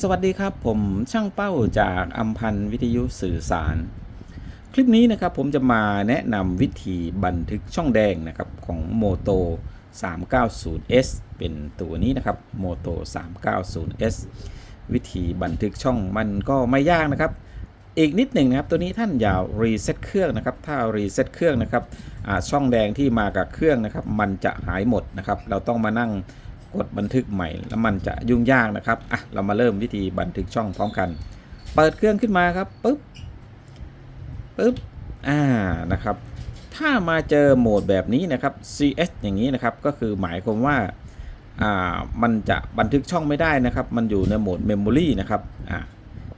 สวัสดีครับผมช่างเป้าจากอัมพันธ์วิทยุสื่อสาร คลิปนี้นะครับผมจะมาแนะนำวิธีบันทึกช่องแดงนะครับของ Moto 390S เป็นตัวนี้นะครับ Moto 390S วิธีบันทึกช่องมันก็ไม่ยากนะครับ อีกนิดหนึ่งนะครับ ตัวนี้ท่านอย่ารีเซ็ตเครื่องนะครับ ถ้ารีเซ็ตเครื่องนะครับช่องแดงที่มากับเครื่องนะครับ มันจะหายหมดนะครับ เราต้องมานั่ง กดบันทึกใหม่แล้วมันจะยุ่งยากนะครับอะเรามาเริ่มวิธีบันทึกช่องพร้อมกัน เปิดเครื่องขึ้นมาครับปุ๊บปุ๊บอ่านะครับ ถ้ามาเจอโหมดแบบนี้นะครับ CS อย่างนี้นะครับก็คือหมายความว่าอ่ามันจะบันทึกช่องไม่ได้นะครับ มันอยู่ในโหมด Memory นะครับอ่า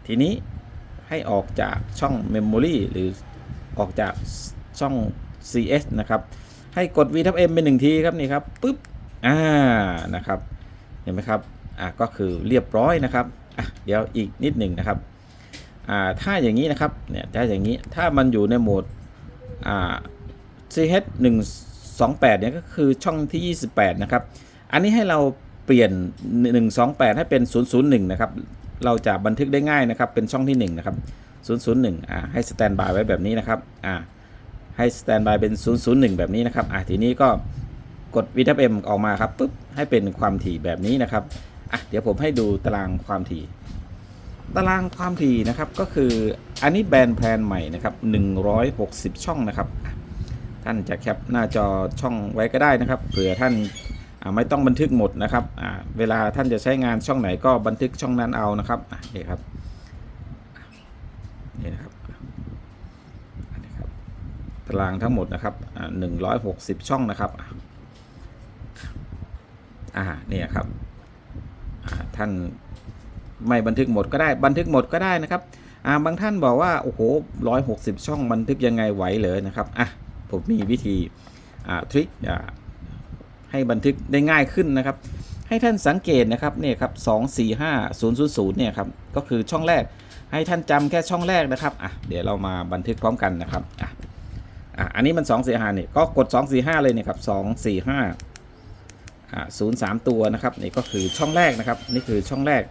ทีนี้ให้ออกจากช่อง Memory หรือออกจากช่อง CS นะครับ ให้กด V ทับ M เป็นหนึ่งทีครับนี่ครับปุ๊บ อ่านะครับเห็นไหมครับอ่าก็คือเรียบร้อยนะครับอะเดี๋ยวอีกนิดหนึ่งนะครับอ่าถ้าอย่างนี้นะครับเนี่ยถ้าอย่างนี้ถ้ามันอยู่ในโหมดอ่า CH 128เนี่ยก็คือช่องที่ 28 นะครับ อันนี้ให้เราเปลี่ยน 128 ให้เป็น 001 นะครับ เราจะบันทึกได้ง่ายนะครับ เป็นช่องที่ 1 นะครับ 001 อ่า ให้สแตนบายไว้แบบนี้นะครับ อ่า ให้สแตนบายเป็น 001 แบบนี้นะครับ อ่าทีนี้ก็ กด v t m ออกมาครับปุ๊บให้เป็นความถี่แบบนี้นะครับอะเดี๋ยวผมให้ดูตารางความถี่ ตารางความถี่นะครับก็คืออันนี้แบรนด์แพลนใหม่นะครับ160 ช่องนะครับท่านจะแคปหน้าจอช่องไว้ก็ได้นะครับเผื่อท่านไม่ต้องบันทึกหมดนะครับเวลาท่านจะใช้งานช่องไหนก็บันทึกช่องนั้นเอานะครับนี่ครับนี่นะครับรบตารางทั้งหมดนะครับอ่าหนึ่งร้อยหกสิบช่องนะครับ อ่าเนี่ยครับท่านไม่บันทึกหมดก็ได้บันทึกหมดก็ได้นะครับอ่าบางท่านบอกว่าโอ้โหร้อยหกสิบช่องบันทึกยังไงไหวเลยนะครับอะผมมีวิธีอ่าทริคอ่าให้บันทึกได้ง่ายขึ้นนะครับ ให้ท่านสังเกตนะครับเนี่ยครับสองสี่ห้าศูนย์ศูนย์ศูนย์เนี่ยครับก็คือช่องแรก ให้ท่านจำแค่ช่องแรกนะครับอะเดี๋ยวเรามาบันทึกพร้อมกันนะครับอะอะอันนี้มัน2 4 5เนี่ยก็กด2 4 5เลยเนี่ยครับ2 4 5อ่ห้า ศูนย์สามตัวนะครับนี่ก็คือช่องแรกนะครับนี่คือช่องแรก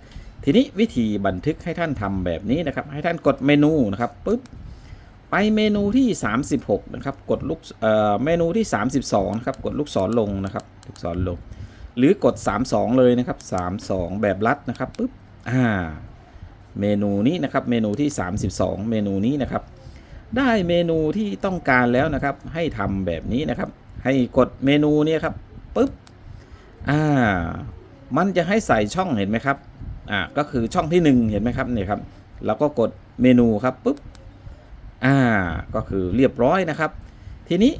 ทีนี้วิธีบันทึกให้ท่านทำแบบนี้นะครับให้ท่านกดเมนูนะครับปุ๊บไปเมนูที่ 36 นะครับกดลูกเอ่อเมนูที่ 32นะครับกดลูกศรลงนะครับลูกศรลง หรือกด 32 เลยนะครับ 32 แบบลัดนะครับปุ๊บอ่าเมนูนี้นะครับเมนูที่ 32 เมนูนี้นะครับ ได้เมนูที่ต้องการแล้วนะครับ ให้ทำแบบนี้นะครับ ให้กดเมนูนี้ครับปุ๊บ อ่ามันจะให้ใส่ช่องเห็นไหมครับอ่าก็คือช่องที่ 1 เห็นไหมครับเนี่ยครับแล้วก็กดเมนูครับปุ๊บอ่าก็คือเรียบร้อยนะครับ ทีนี้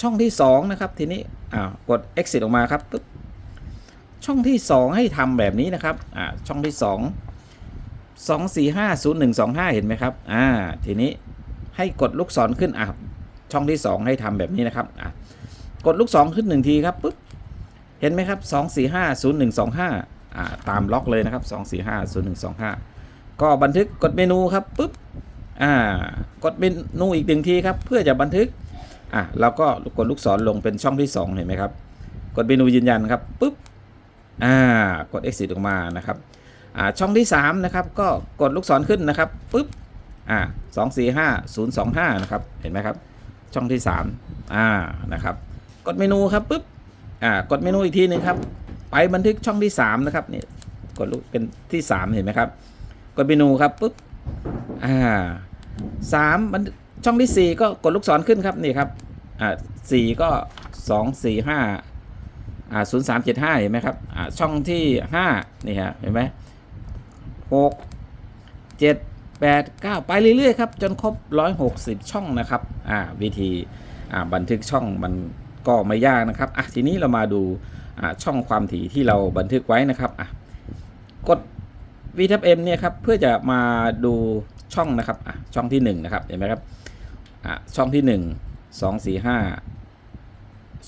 ช่องที่ 2 นะครับ ทีนี้อ่ากด exit ออกมาครับปึ๊บช่องที่ 2 ให้ทำแบบนี้นะครับอ่าช่องที่ 2 2 4 5 0 1 2 5 เห็นไหมครับอ่าทีนี้ให้กดลูกศรขึ้นอ่าช่องที่ 2 ให้ทำแบบนี้นะครับอ่ากดลูกศรขึ้น1ทีครับปึ๊บ เห็นไหมครับ 2 4 5 0 1 2 5อ่าตามล็อกเลยนะครับ 2 4 5 0 1 2 5 ก็บันทึกกดเมนูครับปึ๊บอ่ากดเมนูอีกหนึ่งทีครับ เพื่อจะบันทึกอะเราก็กดลูกศรลงเป็นช่องที่ 2 เห็นไหมครับ กดเมนูยืนยันครับปุ๊บอ่ากด exit ออกมานะครับอ่าช่องที่ 3 นะครับ ก็กดลูกศรขึ้นนะครับปุ๊บอ่าสองสี่ห้าศูนย์สองห้านะครับ เห็นไหมครับ ช่องที่ 3 อ่า นะครับ กดเมนูครับปุ๊บ อ่ากดเมนูอีกทีหนึ่งครับ ไปบันทึกช่องที่ 3 นะครับนี่กดลูกเป็นที่ 3 เห็นไหมครับ กดเมนูครับปุ๊บอ่าสามมันช่องที่สี่ก็กดลูกศรขึ้นครับนี่ครับอ่าสี่ก็สองสี่ห้าอ่าศูนย์สามเจ็ดห้าเห็นไหมครับอ่าช่องที่ห้านี่ฮะเห็นไหมหกเจ็ดแปดเก้าไปเรื่อยๆครับจนครบร้อยหกสิบช่องนะครับอ่าวิธีอ่าบันทึกช่องมัน ก็ไม่ยากนะครับอะทีนี้เรามาดูช่องความถี่ที่เราบันทึกไว้นะครับอะกด v t a b m เนี่ยครับเพื่อจะมาดูช่องนะครับอะช่องที่1นะครับเห็นไหมครับอะช่องที่ 1 2 4 5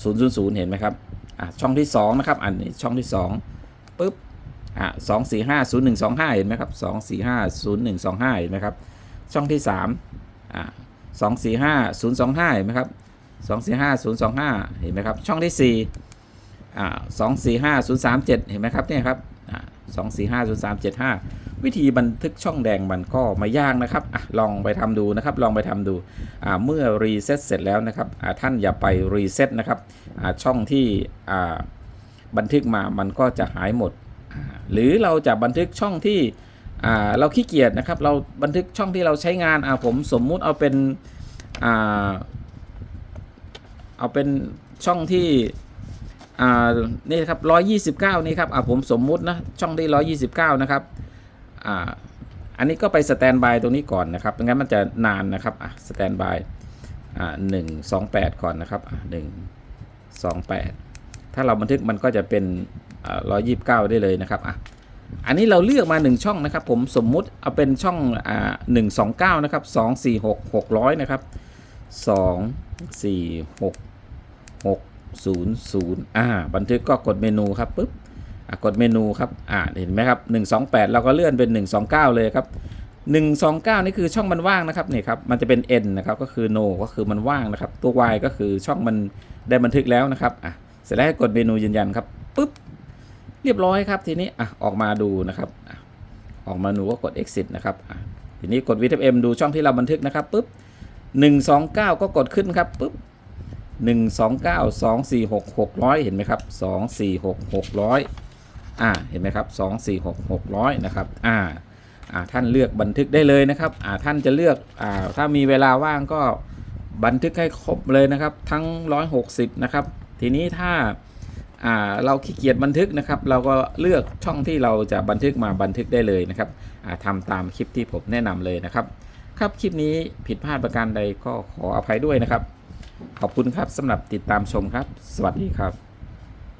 0 0 0 เห็นไหมครับอะช่องที่2นะครับอันนี้ช่องที่2ปุ๊บอะ2 4 5 0 1 2 5เห็นไหมครับ2 4 5 0 1 2 5เห็นไหมครับช่องที่3อะ2 4 5 0 2 5เห็นไหมครับ 2 4 5 0 2 5 เห็นไหมครับ ช่องที่4อ่า2 4 5 0 3 7 เห็นไหมครับเนี่ยครับอ่า2 4 5 0 3 7 5วิธีบันทึกช่องแดงมันก็ไม่ยากนะครับอะลองไปทำดูนะครับ ลองไปทำดูอ่าเมื่อรีเซ็ตเสร็จแล้วนะครับอ่าท่านอย่าไปรีเซ็ตนะครับอ่าช่องที่อ่าบันทึกมามันก็จะหายหมด หรือเราจะบันทึกช่องที่อ่าเราขี้เกียจนะครับ เราบันทึกช่องที่เราใช้งานอ่าผมสมมุติเอาเป็นอ่า เอาเป็นช่องที่อ่านี่ครับ129นี่ครับอ่าผมสมมุตินะช่องที่129นะครับอ่าอันนี้ก็ไปสแตนบายตรงนี้ก่อนนะครับงั้นมันจะนานนะครับอะสแตนบายอ่า128ก่อนนะครับอ่า128ถ้าเราบันทึกมันก็จะเป็นอ่า129ได้เลยนะครับอะอันนี้เราเลือกมา 1 ช่องนะครับ ผมสมมุติเอาเป็นช่องอ่า129นะครับ246 600นะครับ 246 600อ่าบันทึกก็กดเมนูครับปุ๊บอะกดเมนูครับอ่าเห็นไหมครับ128เราก็เลื่อนเป็น129เลยครับ129นี่คือช่องมันว่างนะครับนี่ครับมันจะเป็น n นะครับก็คือ no ก็คือมันว่างนะครับ ตัว y ก็คือช่องมันได้บันทึกแล้วนะครับอะเสร็จแล้วกดเมนูยืนยันครับปุ๊บเรียบร้อยครับทีนี้อะออกมาดูนะครับออกมาดูก็กด exit นะครับอะทีนี้กด VTM ดูช่องที่เราบันทึกนะครับปุ๊บ 129 ก็กดขึ้นครับปุ๊บหนึ่งสองเก้าสองสี่หกหกร้อยเห็นไหมครับสองสี่หกหกร้อยอ่า เห็นไหมครับสองสี่หกหกร้อยนะครับ อ่า อ่า ท่านเลือกบันทึกได้เลยนะครับ อ่า ท่านจะเลือก อ่า ถ้ามีเวลาว่างก็บันทึกให้ครบเลยนะครับ ทั้งร้อยหกสิบนะครับ ทีนี้ถ้า อ่า เราขี้เกียจบันทึกนะครับ เราก็เลือกช่องที่เราจะบันทึกมาบันทึกได้เลยนะครับ อ่าทำตามคลิปที่ผมแนะนำเลยนะครับ ครับคลิปนี้ผิดพลาดประการใดก็ขออภัยด้วยนะครับ ขอบคุณครับสำหรับติดตามชมครับ สวัสดีครับ